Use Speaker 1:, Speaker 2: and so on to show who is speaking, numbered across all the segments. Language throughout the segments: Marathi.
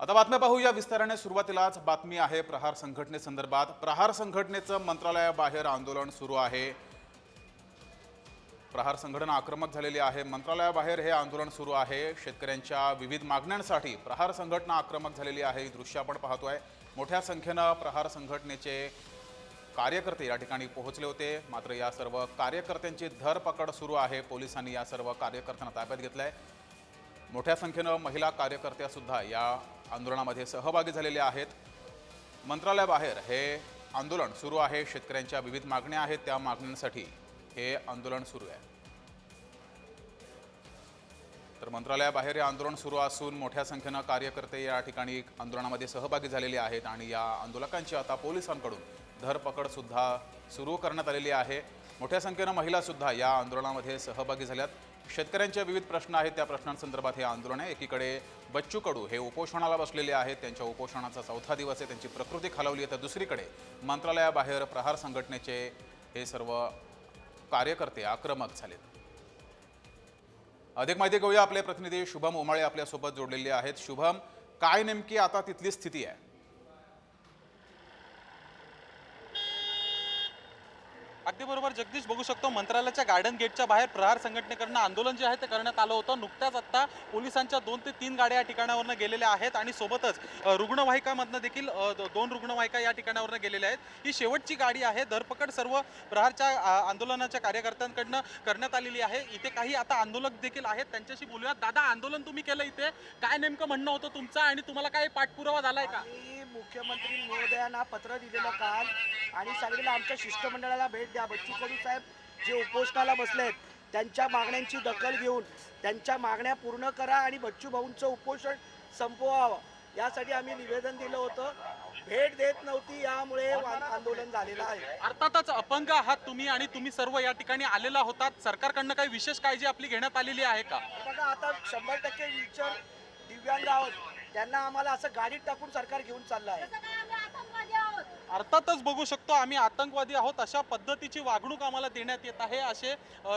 Speaker 1: आता बातम्या पाहूया. विस्ताराने सुरुवातीलाच बातमी आहे प्रहार संघटनेसंदर्भात प्रहार संघटनेचं मंत्रालयाबाहेर आंदोलन सुरू आहे. प्रहार संघटना आक्रमक झालेली आहे. मंत्रालयाबाहेर हे आंदोलन सुरू आहे. शेतकऱ्यांच्या विविध मागण्यांसाठी प्रहार संघटना आक्रमक झालेली आहे. ही दृश्य आपण पाहतोय. मोठ्या संख्येनं प्रहार संघटनेचे कार्यकर्ते या ठिकाणी पोहोचले होते. मात्र या सर्व कार्यकर्त्यांची धरपकड सुरू आहे. पोलिसांनी या सर्व कार्यकर्त्यांना ताब्यात घेतलं आहे मोठ्या संख्येनं महिला कार्यकर्त्यासुद्धा या आंदोलनामध्ये सहभागी झालेल्या आहेत. मंत्रालयाबाहेर हे आंदोलन सुरू आहे. शेतकऱ्यांच्या विविध मागण्या आहेत. त्या मागण्यांसाठी हे आंदोलन सुरू आहे. तर मंत्रालयाबाहेर हे आंदोलन सुरू असून मोठ्या संख्येनं कार्यकर्ते या ठिकाणी आंदोलनामध्ये सहभागी झालेले आहेत आणि या आंदोलकांची आता पोलिसांकडून धरपकडसुद्धा सुरू करण्यात आलेली आहे. मोठ्या संख्येनं महिलासुद्धा या आंदोलनामध्ये सहभागी झाल्यात. शेतकऱ्यांच्या विविध प्रश्न आहेत. त्या प्रश्नांसंदर्भात हे आंदोलन आहे. एकीकडे बच्चू कडू हे उपोषणाला बसलेले आहेत. त्यांच्या उपोषणाचा चौथा दिवस आहे. त्यांची प्रकृती खालावली आहे. तर दुसरीकडे मंत्रालयाबाहेर प्रहार संघटनेचे हे सर्व कार्यकर्ते आक्रमक झालेत. अधिक माहिती घेऊया. आपले प्रतिनिधी शुभम उमाळे आपल्यासोबत जोडलेले आहेत. शुभम काय नेमकी आता तिथली स्थिती आहे?
Speaker 2: अगदी बरोबर. जगदीश बघू शकतो मंत्रालयाच्या गार्डन गेटच्या बाहेर प्रहार संघटनेकडनं आंदोलन जे आहे ते करण्यात आलं होतं. नुकत्याच आत्ता पोलिसांच्या दोन ते तीन गाड्या या ठिकाणावरनं गेलेल्या आहेत आणि सोबतच रुग्णवाहिकामधनं देखील दोन रुग्णवाहिका या ठिकाणावरनं गेलेल्या आहेत. ही शेवटची गाडी आहे. धरपकड सर्व प्रहारच्या आंदोलनाच्या कार्यकर्त्यांकडनं करण्यात आलेली आहे. इथे काही आता आंदोलक देखील आहेत. त्यांच्याशी बोलूयात. दादा आंदोलन तुम्ही केलं इथे. काय नेमकं म्हणणं होतं तुमचं आणि तुम्हाला काय पाठपुरावा झालाय का?
Speaker 3: मुख्यमंत्री महोदयांना पत्र दिलेलं काल आणि सांगितलं आमच्या शिष्टमंडळाला भेट द्या. बच्चू कडू साहेब जे उपोषणाला बसलेत त्यांच्या मागण्यांची दखल घेऊन त्यांच्या मागण्या पूर्ण करा आणि बच्चू भाऊंचं उपोषण संपवावं. यासाठी आम्ही निवेदन दिलं होतं. भेट देत नव्हती यामुळे आंदोलन झालेलं आहे.
Speaker 2: अर्थातच अपंग आहात तुम्ही आणि तुम्ही सर्व या ठिकाणी आलेला होतात. सरकारकडनं काही विशेष काळजी आपली घेण्यात आलेली आहे का?
Speaker 3: बघा आता शंभर टक्के विचार दिव्यांग आहोत. त्यांना आम्हाला असं गाडीत टाकून सरकार घेऊन चाललं आहे.
Speaker 2: अर्थातच बघू शकतो आम्ही आतंकवादी आहोत अशा पद्धतीची वागणूक आम्हाला देण्यात येत आहे. असे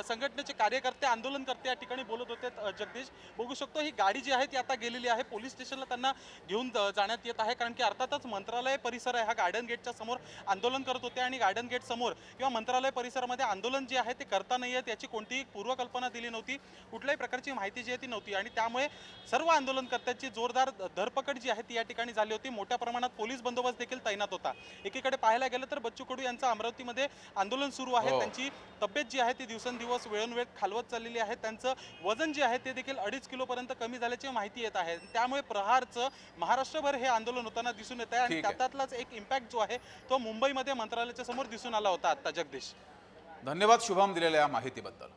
Speaker 2: संघटनेचे कार्यकर्ते आंदोलनकर्ते या ठिकाणी बोलत होते जगदीश. बघू शकतो ही गाडी जी आहे ती आता गेलेली आहे. पोलीस स्टेशनला त्यांना घेऊन जाण्यात येत आहे. कारण की अर्थातच मंत्रालय परिसर आहे. हा गार्डन गेटच्या समोर आंदोलन करत होते आणि गार्डन गेट समोर किंवा मंत्रालय परिसरामध्ये आंदोलन जे आहे ते करता नाही आहेत याची कोणतीही पूर्वकल्पना दिली नव्हती. कुठल्याही प्रकारची माहिती जी आहे ती नव्हती. आणि त्यामुळे सर्व आंदोलनकर्त्यांची जोरदार धरपकड जी आहे ती या ठिकाणी झाली होती. मोठ्या प्रमाणात पोलीस बंदोबस्त देखील तैनात होता. एकीकडे पाहायला गेलं तर बच्चू कडू यांचं अमरावतीमध्ये आंदोलन सुरू आहे.
Speaker 1: हो.
Speaker 2: त्यांची तब्येत जी आहे ती दिवसेंदिवस वेळोनवेळ खालवत चाललेली आहे. त्यांचं वजन जे आहे ते देखील अडीच किलोपर्यंत कमी झाल्याची माहिती येत आहे. त्यामुळे प्रहारचं महाराष्ट्रभर हे आंदोलन होताना दिसून येत आहे आणि. त्यातलाच एक इम्पॅक्ट जो आहे तो मुंबईमध्ये मंत्रालयाच्या समोर दिसून आला होता आता जगदीश.
Speaker 1: धन्यवाद शुभम दिलेल्या माहितीबद्दल.